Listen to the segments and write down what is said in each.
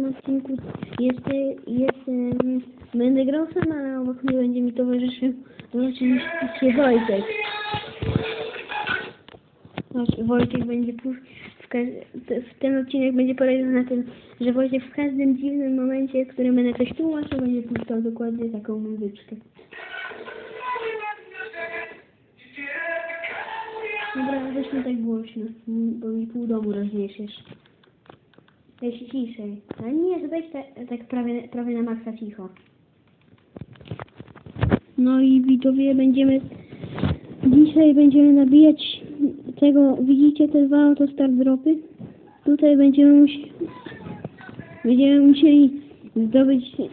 tym odcinku jest em, będę grał sam, ale obok mnie będzie mi towarzyszył oczywiście Wojtek. Woj- Wojtek będzie w ten odcinek będzie polegał na tym, że Wojtek w każdym dziwnym momencie, w którym będę coś tłumaczył, będzie puszczał dokładnie taką muzyczkę. Dobra, weźmy tak głośno, bo mi pół domu rozniesiesz. Weź ciszej. Ale nie, weź tak, prawie, prawie na maksa cicho. No i widzowie, będziemy... Dzisiaj będziemy nabijać tego, widzicie te dwa autostart dropy? Tutaj będziemy musieli... Będziemy musieli zdobyć... Yy,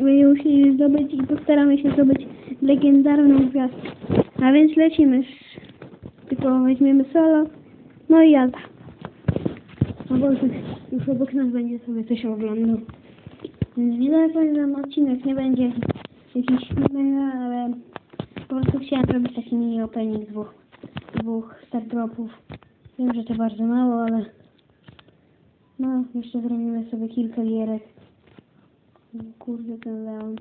będziemy musieli zdobyć i postaramy się zdobyć legendarną gwiazdkę. A więc lecimy. Tylko weźmiemy solo. No i jazda. Bo już, obok nas będzie sobie coś oglądał. Że nam odcinek nie będzie jakiś mega, ale po prostu chciałem zrobić taki mini opening dwóch, dwóch start dropów. Wiem, że to bardzo mało, ale no, jeszcze zrobimy sobie kilka gierek. Kurde, ten Leon.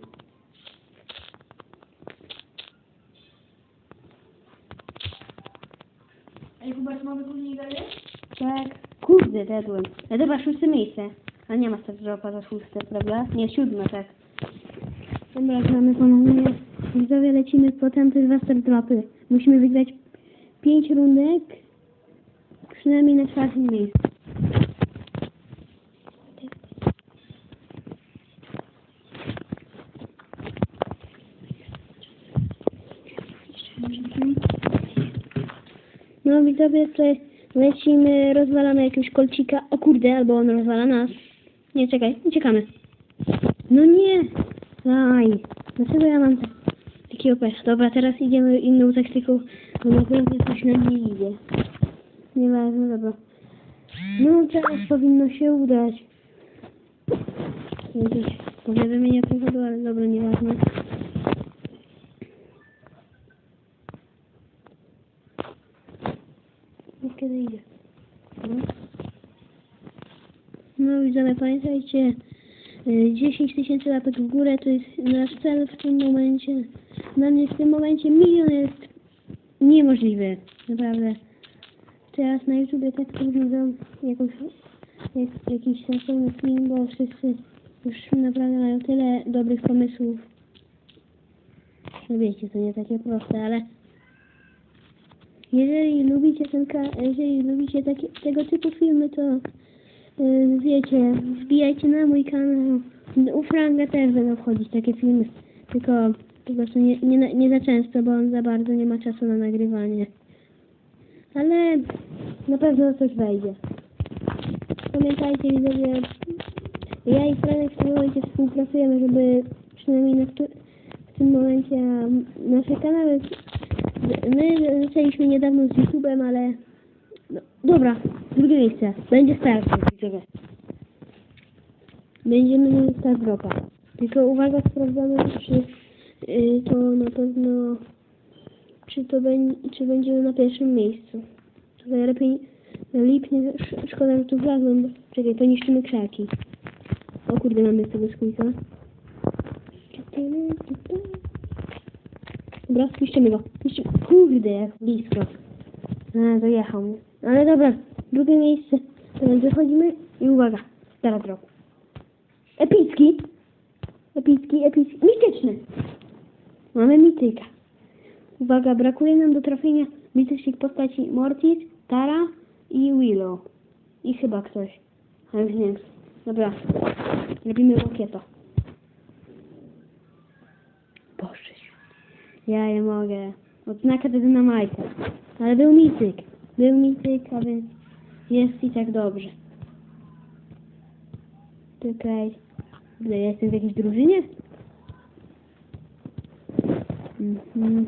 Ej, Hubert, mamy później dalej? Tak. Kurde, dedłem. Ale dobra, szóste miejsce. A nie ma start dropa za szóste, prawda? Nie, siódme, tak. Dobra, gramy ponownie. Widzowie, lecimy po tamte dwa start dropy. Musimy wygrać pięć rundek, przynajmniej na czwartym miejscu. No widzowie, tutaj lecimy, rozwalamy jakiegoś kolcika. O kurde, albo on rozwala nas. Nie, czekaj, uciekamy. No nie! Aj, dlaczego ja mam tak, takiego? Dobra, teraz idziemy inną taktyką, bo naprawdę coś nam nie idzie. Nieważne, dobra. No teraz powinno się udać. Jakieś powiadomienia przychodzą, ale dobra, nieważne. Kiedy idzie. No. No widzowie, pamiętajcie, y, 10 tysięcy łapek w górę to jest nasz cel w tym momencie. Dla mnie w tym momencie milion jest niemożliwy, naprawdę. Teraz na YouTubie tak to wygląda jakoś, jak, jakiś sensowny film, bo wszyscy już naprawdę mają tyle dobrych pomysłów. No wiecie, to nie takie proste, ale jeżeli lubicie ten jeżeli lubicie takie, tego typu filmy, to yy, wiecie, wbijajcie na mój kanał. U Franga też będą wchodzić takie filmy, tylko po prostu nie, nie, nie za często, bo on za bardzo nie ma czasu na nagrywanie. Ale na pewno coś wejdzie. Pamiętajcie widzowie, ja i Franek w tym momencie współpracujemy, żeby przynajmniej na, w tym momencie nasze kanały My zaczęliśmy niedawno z YouTube'em, ale... No, dobra, drugie miejsce. Będzie start, widzowie. Będziemy mieli start dropa. Tylko uwaga, sprawdzamy, czy y, to na pewno... Czy to będzie, czy będziemy na pierwszym miejscu. Tutaj lepiej... Lipnie, sz, szkoda, że tu wlazłem. Czekaj, to niszczymy krzaki. O kurde, mamy tego skójka. Dobra, puścimy go. Kurde, jak blisko. A, dojechał mnie. Ale dobra, drugie miejsce. Teraz wychodzimy i uwaga. Teraz drop. Epicki. Epicki, epicki. Mityczny. Mamy mityka. Uwaga, brakuje nam do trafienia mitycznych postaci Mortis, Tara i Willow. I chyba ktoś. Ale już nie wiem. Dobra. Robimy łokieta. Boże. Ja nie mogę. Odznaka dynamajta. Ale był mityk. Był mityk, a więc jest i tak dobrze. Czekaj. Ja jestem w jakiejś drużynie? Mhm.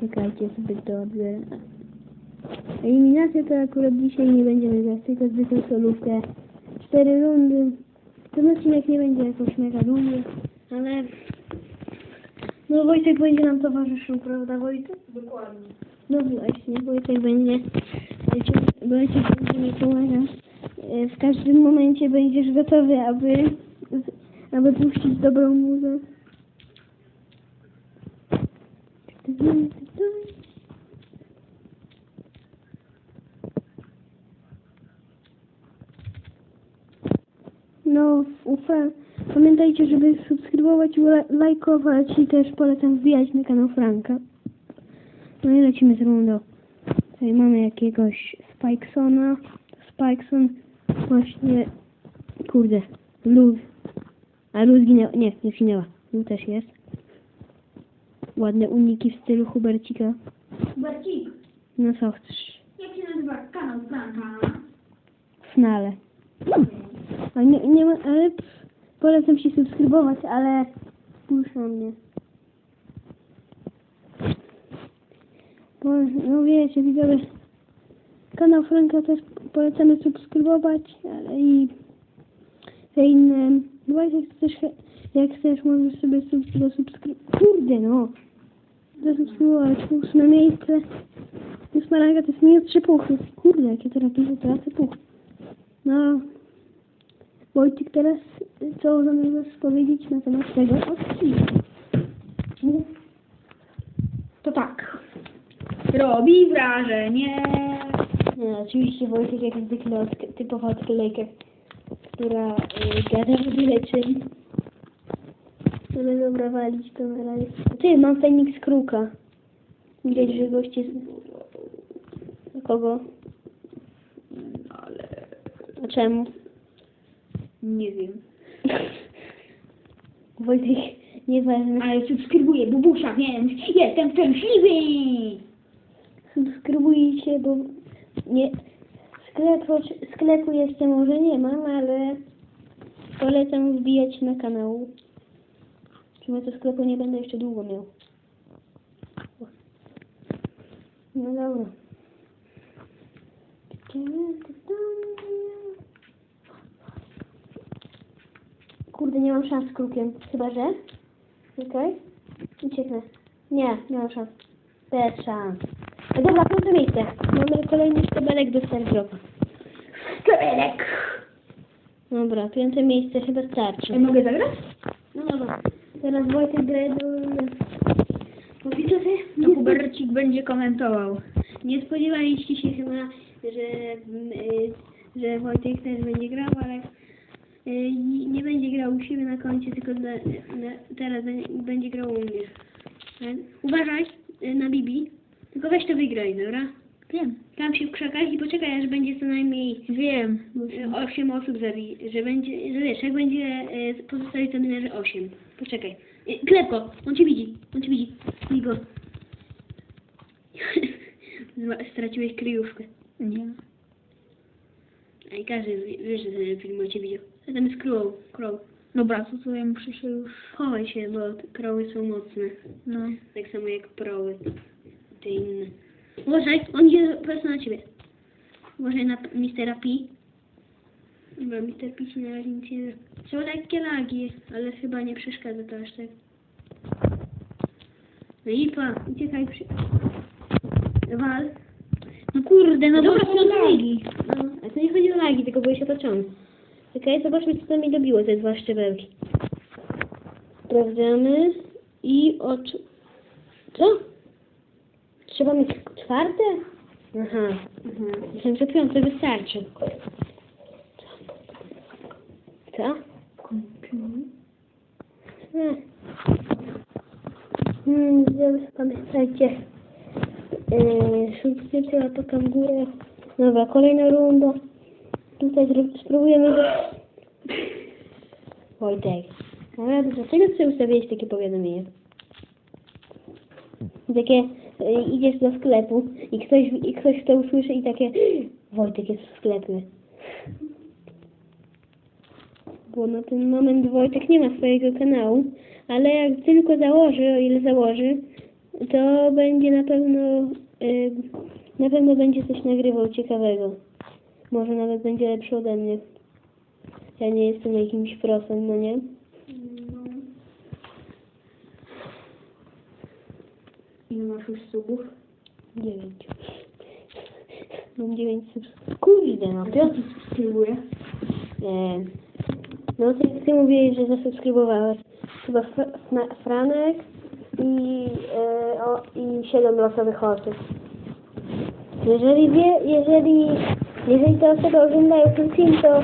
Czekajcie, sobie to odbiorę. Eliminacja to akurat dzisiaj nie będziemy grać, tylko zwykłą solówkę. Cztery rundy. Ten odcinek nie będzie jakoś mega długi, ale... No Wojtek będzie nam towarzyszył, prawda Wojtek? Dokładnie. No właśnie, Wojtek będzie, Wojtek będzie mi pomagał e, w każdym momencie będziesz gotowy, aby, aby puścić dobrą muzę. No, ufa. Pamiętajcie, żeby subskrybować, la- lajkować i też polecam wbijać na kanał Franka. No i lecimy z rundą. Tutaj mamy jakiegoś Spikesona. Spikeson właśnie, kurde, Luz. A Luz zginęła, nie, nie zginęła. Luz też jest. Ładne uniki w stylu Hubercika. Barcik, No co chcesz? jak się nazywa kanał Franka? Snale. A nie, nie ma, ale polecam się subskrybować, ale puszcza mnie. Bo, no wiecie, widzowie, kanał Franka też polecamy subskrybować, ale i te inne, no jak chcesz, jak chcesz, możesz sobie sub, zasubskrybować, kurde no, zasubskrybować, ósme miejsce, ósma ranga to jest minus trzy punkty, kurde, jakie teraz dużo tracę punktów. No, Wojtek, teraz co zamierzasz powiedzieć na temat tego odcinka? To tak. Robi wrażenie. No, oczywiście Wojtek jak zwykle od, typowa odklejka, która y, gada w byle czym. Ale dobra, walić to na razie. Ty, mam Feniks Kruka. Widać, że goście... z- Kogo? Ale A czemu? Nie wiem. Wojtek, nieważne. Ale subskrybuję Bubusia, więc jestem szczęśliwy. Subskrybujcie, bo nie... Sklepu, sklepu jeszcze może nie mam, ale polecam wbijać na kanał. Chyba to sklepu nie będę jeszcze długo miał. No dobra. Kurde, nie mam szans z krukiem. Chyba, że? Okej. Ucieknę. Nie, nie mam szans. Bez szans. No dobra, piąte miejsce. Mamy kolejny szczebelek do Stardropa. Szczebelek. Dobra, piąte miejsce chyba starczy. Ej, mogę zagrać? No dobra. Teraz Wojtek gra do... Bo widzowie, No Hubercik będzie komentował. nie spodziewaliście się chyba, że, mm, y, że Wojtek też będzie grał, ale y, nie będzie grał u siebie na koncie, tylko na, na, teraz będzie- grał u mnie. E, Uważaj y, na Bibi, tylko weź to wygraj, dobra? Wiem. Tam się w krzakach i poczekaj, aż będzie co najmniej Wiem. y, 8 osób zabi, że będzie, że wiesz, jak będzie pozostali to numerze 8. Poczekaj. Klepko, on cię widzi, on cię widzi. Bij go. Straciłeś kryjówkę. Nie. A i każdy wie- wie, że ten film o cię widział. Tam jest Crow. Crow. Dobra, to co ja muszę się już... Chowaj się, bo te krowy są mocne. No. Tak samo jak proły. Te inne. Uważaj, on idzie prosto na ciebie. Uważaj na Mistera P. Dobra, Mister P ci na razie nic nie. Są lekkie lagi, ale chyba nie przeszkadza to aż tak. No i pa, uciekaj przy... Wal. No kurde, no Dobra, bo są są lagi. No, a to nie chodzi o lagi, tylko byłeś otoczony. Okej, zobaczmy, co tam mi dobiło te dwa szczebelki. Sprawdzamy i oczu... Co? Trzeba mieć czwarte? Aha, aha. Myślałem, że piąte wystarczy. Co? Hmm. Pamiętajcie, yy, subskrypcja, łapka w górę. Dobra, kolejna runda. Tutaj spróbujemy go... Wojtek, ale dlaczego ty ustawiłeś takie powiadomienie? Takie, y, idziesz do sklepu i ktoś, i ktoś to usłyszy i takie, Wojtek jest w sklepie. Bo na ten moment Wojtek nie ma swojego kanału, ale jak tylko założy, o ile założy, to będzie na pewno, y, na pewno będzie coś nagrywał ciekawego. Może nawet będzie lepszy ode mnie. Ja nie jestem jakimś prosem, no nie? Ile masz już subów? Dziewięć. Mam 9 subskrypcji. Kurde, no. Ja tu subskrybuję. Nie. No ty, ty mówiłeś, że zasubskrybowałeś. Chyba Fra- Franek i, e, o, i 7 losowych osób. Jeżeli wie, jeżeli, jeżeli te osoby oglądają ten film, to,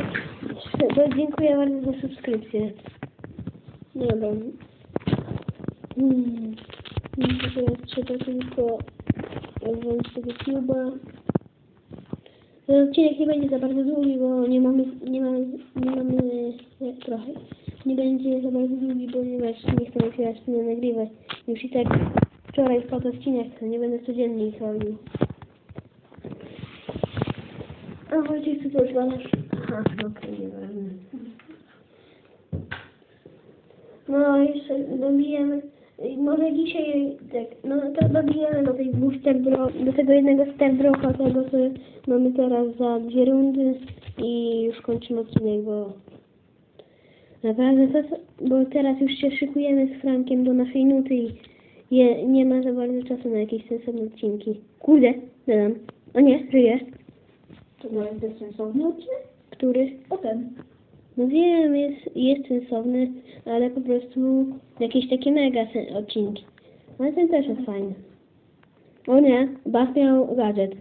to dziękuję bardzo za subskrypcję. Dobra. Hmm. No to teraz trzeba tylko wziąć tego cuba. Ten odcinek nie będzie za bardzo długi, bo nie mamy, nie mamy, nie mamy e, trochę. Nie będzie za bardzo długi, ponieważ nie chcę aż nie nagrywać. Już i tak wczoraj wpadł odcinek, nie będę codziennie ich robił. A Wojciech, co tu odwalasz? Aha, okej, nieważne. No, jeszcze dobijemy. Może dzisiaj, tak, no to dobijemy do tej dwóch sterdro, do tego jednego sterdropa, tego co mamy teraz za dwie rundy i już kończymy odcinek, bo naprawdę to, bo teraz już się szykujemy z Frankiem do naszej nuty i je, nie ma za bardzo czasu na jakieś sensowne odcinki. Kurde, dodam. O nie, żyje. Jest bezsensowny odcinek? Który? O ten. No wiem, jest, jest sensowny, ale po prostu jakieś takie mega sen- odcinki. Ale ten też jest fajny. O nie, Bach miał gadżet.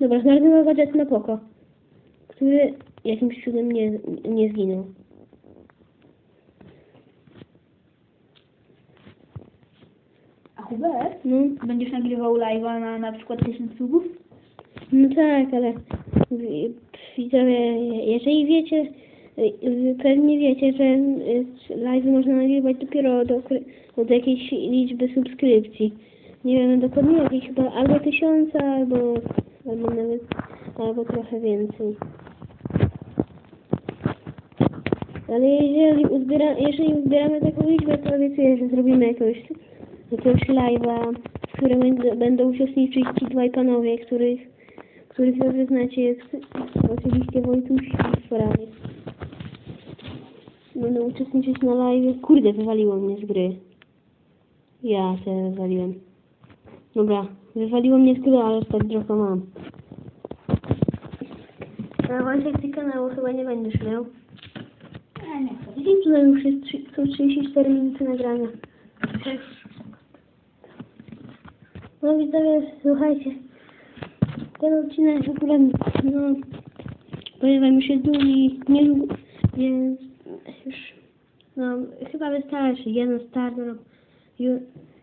Dobra, znalazłem gadżet na poko, który jakimś cudem nie, nie zginął. A Hubert? No, Będziesz nagrywał live'a na na przykład 1000 subów? no tak, ale widzowie, jeżeli wiecie, y, pewnie wiecie, że y, live można nagrywać dopiero do, od jakiejś liczby subskrypcji. Nie wiem dokładnie jakiej chyba albo tysiąca, albo, albo nawet, albo trochę więcej. Ale jeżeli, uzbiera, jeżeli uzbieramy taką liczbę, to obiecuję, że zrobimy jakiegoś, jakiegoś live'a, w którym będą, będą uczestniczyć ci dwaj panowie, których, których dobrze znacie, jest oczywiście Wojtuś i Franek. Będą uczestniczyć na live. Kurde, wywaliło mnie z gry. Ja się wywaliłem. Dobra, wywaliło mnie z gry, ale tak trochę mam. A Wojciech, ty kanału chyba nie będziesz miał. Widzisz, że już jest trzy- są 34 minuty nagrania. No widzowie, słuchajcie. Ten odcinek akurat, no, powiem wam, już jest długi, niedługo, więc już, no, chyba wystarczy. Jeden start, no,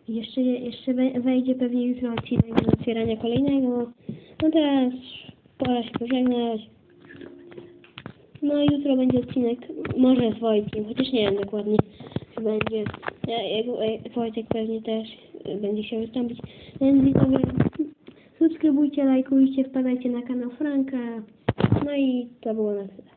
jeszcze, jeszcze we- wejdzie pewnie jutro odcinek do otwierania kolejnego. No teraz pora się pożegnać. No jutro będzie odcinek, może z Wojtkiem, chociaż nie wiem dokładnie, czy będzie. Ja, Wojtek pewnie też będzie chciał wystąpić. Więc widzowie, subskrybujcie, lajkujcie, wpadajcie na kanał Franka. No i to było na tyle.